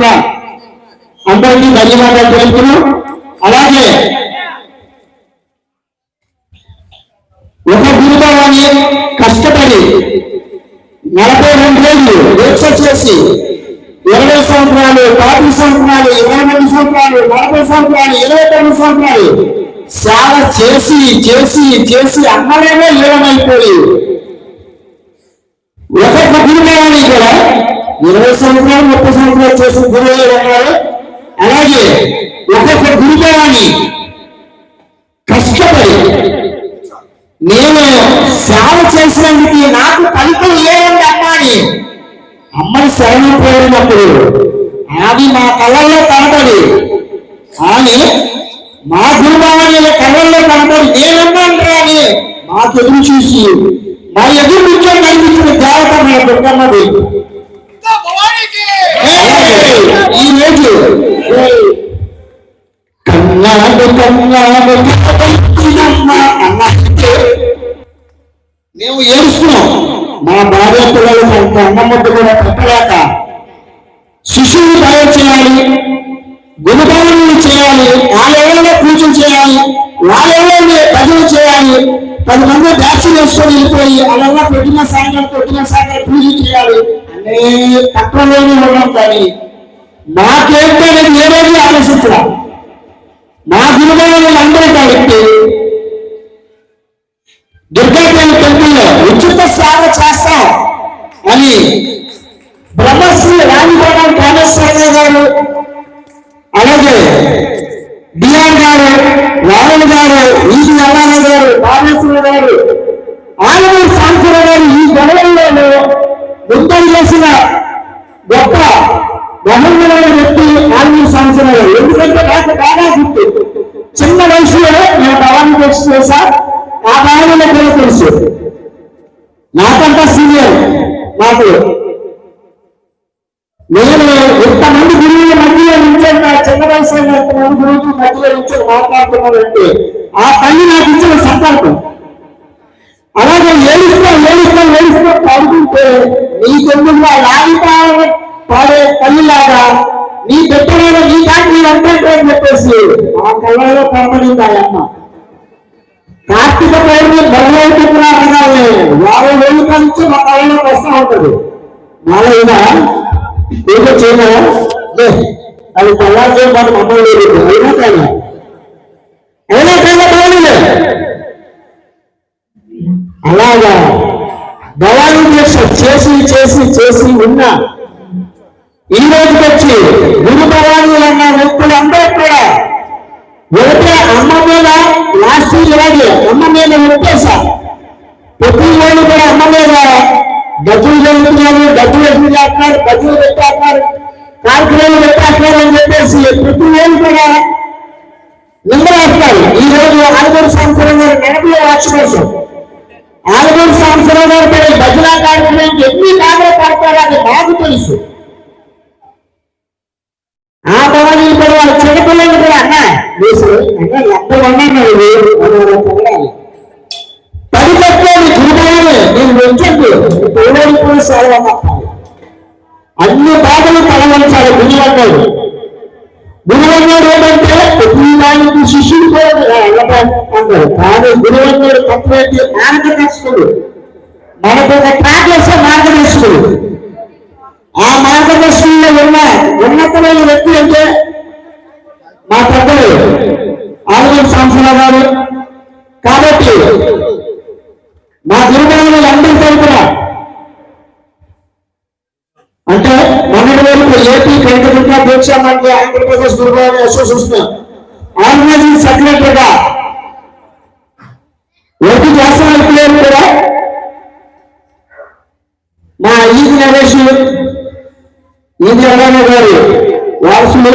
కూడా అందరికీ ధన్యవాదాలు తెలుపుతున్నాం. అలాగే ఒక గురుభావాన్ని కష్టపడి నలభై రెండు రోజులు దీక్ష చేసి ఇరవై సంవత్సరాలు పాతి సంవత్సరాలు ఇరవై రెండు సంవత్సరాలు నలభై సంవత్సరాలు ఇరవై తొమ్మిది సంవత్సరాలు సేవ చేసి చేసి చేసి అన్నమేమే లీనమైపోయి ఒక్కొక్క గురుభావాన్ని కూడా ఇరవై సంవత్సరాలు ముప్పై సంవత్సరాలు చేసిన గురువులు ఉన్నారు అలాగే ఒక్కొక్క గురుదేవాన్ని కష్టపడి నేను సేవ చేసినందుకు నాకు ఫలితం లేదండి అమ్మాని అమ్మని శరణం పోయినప్పుడు అది మా కళ్ళల్లో కనబడి కానీ మా గురుభావాన్ని కళ్ళల్లో కనబడి నేనున్నాను అని మాకు ఎదురు చూసి మా ఎదురు నుంచో కనిపించిన దేవత మన దుర్గమ్మ ఈ రోజు కన్నాడు కన్నాడు కన్నమ్మ మేము ఏడుస్తున్నాం. మా భార్య పిల్లలు అంత అన్నమ్మద్ద కూడా పెట్టలేక శిశువు తయారు చేయాలి గురుభావనలు చేయాలి వాళ్ళెవరో పూజలు చేయాలి వాళ్ళెవరో ప్రజలు చేయాలి పది మంది వ్యాక్సిన్ వేసుకొని వెళ్ళిపోయి అలా పెట్టిన సాయంత్రం పెట్టిన సాయంత్రం పూజ చేయాలి. అనే తక్కువలోనే ఉన్నాం కానీ మాకేంటనేది ఏ రోజు ఆలోచించరా? మా గురువులు అందరూ కాబట్టి దుర్గాదేవి టెంపుల్లో ఉచిత సేవ చేస్తాం. అని బ్రహ్మశ్రీ రాజగోపాల్ కామేశ్వరరావు గారు అలాగే డిఆర్ గారు రాహుల్ గారు ఈజీ అల్లాన గారు రామేశ్వర గారు మహమ్మదైన వ్యక్తి ఆలమూరు సాంసరావు ఎందుకంటే నాకు బాగా గుర్తు. చిన్న వయసులో నేను భవానీ కోర్సు చేశా ఆ భావనలో కూడా తెలుసు. నాకంతా సీనియర్ నాకు. నేను ఇంతమంది గురువుల మధ్యలో నుంచొని నా చిన్న వయసులో ఇంతమంది గురువుల మధ్యలో నుంచొని మాట్లాడుతున్నానంటే ఆ తల్లి నాకు ఇచ్చిన సంకల్పం అలాగే ఏడుస్తా ఏడుస్తా ఏడుస్తా పాడుకుంటే నీ కొమ్ముగా లాగితా పాడే తల్లిలాగా నీ బిడ్డలాగా నీ దాన్ని నీ అంటే అని చెప్పేసి ఆ కళ్ళలో కనబడింది ఆ అమ్మ కార్తీక పౌర్ణమి మొదలవుతున్నా అనగానే వారం వేలు కలిసి మా కళ్ళలో వస్తూ ఉంటది. నాలైనా ఏదో చేయమా అది తయారు చేయమని మమ్మల్ని లేదు. అయినా కానీ అయినా కానీ బాగుంది అలాగా. భవానీ చేసి చేసి చేసి ఉన్నా ఈ రోజుకి వచ్చి గురు భవానీలు అన్న వ్యక్తులు అందరూ కూడా ఒకటే అమ్మ మీద లాస్ట్ ఇలాగే అమ్మ మీద ఒట్టేసా ప్రతి రోజు కూడా అమ్మ మీద డబ్బులు జరుగుతున్నారు డబ్బులు ఎక్కువ చేస్తున్నారు డబ్బులు పెట్టేస్తున్నారు కార్యక్రమాలు పెట్టేస్తున్నారు అని చెప్పేసి ప్రతి రోజు కూడా నిందలేస్తారు ఈ రోజు ఆలగూరు సంవత్సరం గారు ఎనభై వార్షికోత్సవం. ఆలగూరు సంవత్సరం గారు పడే భజన కార్యక్రమం ఎన్ని కాంగ్రెస్ పడతారో అది బాగా తెలుసు ఆ భవని కూడా వాళ్ళ చిన్నపిల్లలు కూడా అన్న. వేసి అన్న ఎంత ఉన్నారు పొగడాలి పది కట్టాలి చూడాలి నేను వచ్చండి తోడేది కూడా సేవ అన్ని బాధలు తలవంచాలి గురువన్నాడు. గురువన్నాడు ఏంటంటే ప్రతి దానికి శిష్యుడు కూడా అన్నారు కానీ గురువన్నాడు తత్వేంటి మార్గదర్శకుడు. మనకు ఒక ట్రాక్ వేసే మార్గదర్శకుడు. ఆ మార్గదర్శకుల్లో ఉన్న ఉన్నతమైన వ్యక్తి అంటే మా పెద్దలు ఆదివారి సంస్థల గారు. కాబట్టి మా గురువులు అందరి తరపున అంటే మొన్నటి వరకు ఏపీ కైకర్య దీక్ష ఆంధ్రప్రదేశ్ గురువారి అసోసియేషన్ ఆర్గనైజింగ్ సెక్రటరీగా వర్క్ చేస్తున్న వ్యక్తులు కూడా మా ఈ జనరేషన్ ఈ జనరేషన్ గారు వారసులు.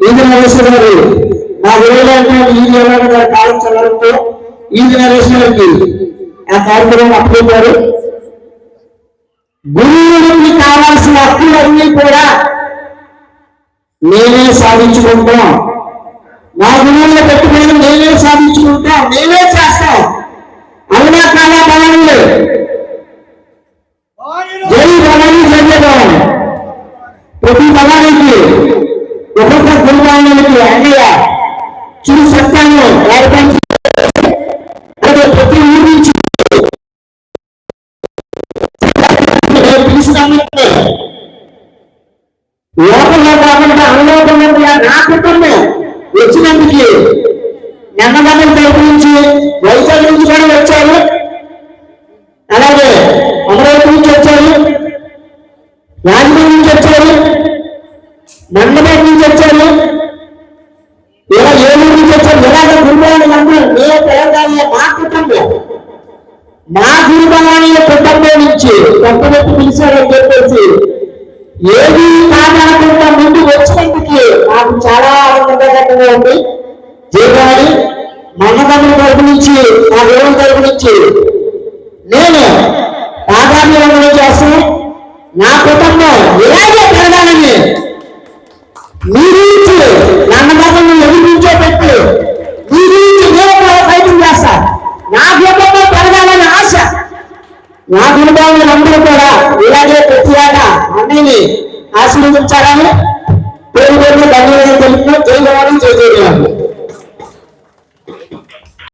ఈది నరేష్ గారు? మా గురువులంటే ఈది అల్లాన గారి కాలం చల్లడంతో ఈది నరేష్ గారికి ఆ కార్యక్రమం అప్పచెప్పారు గురువులకి కావాల్సిన హక్కులన్నీ కూడా నేనే సాధించుకుంటాం. నా గురువుల పెట్టుబడి నేనే సాధించుకుంటాం. నేనే చేస్తాం. అవునా కాదా భవనులు జై భవని జయ భవన్. ప్రతి బలానికి ఒక్కొక్క గురువానికి అన్నయ్య చిరు సత్యాన్ని ఏర్పరిచి ప్రతి ఊరి నుంచి కాకుండా నా కుటుంబం వచ్చినందుకు నెమ్మదనం తరపు నుంచి కూడా వచ్చారు అలాగే అమరావతి నుంచి వచ్చారు రాజమండ్రి నుంచి వచ్చారు మండపేట నుంచి వచ్చారు ఇలా ఏలూరు నుంచి వచ్చారు నే తెలంగాణ మా కుటుంబం మా గురుభవాని కుటుంబం నుంచి కొంతమంది పిలిచారని చెప్పేసి ఏది కాదనకుండా ముందు వచ్చినందుకు నాకు చాలా ఆనందకరంగా ఉంది జీవాడి మన్నదమ్ముల తరపు నుంచి నా దేవుని తరపు నుంచి నేను ప్రాధాన్యత చేస్తూ నా కుటుంబం ఇలాగే పెరగాలని మీరు నా గురుగాములందరూ కూడా ఇలాగే ప్రతి ఏటా అన్నయ్యని ఆశీర్వదించాలని పేరు పేరు ధన్యవాదాలు తెలుపుతూ జై భవాని జై జయ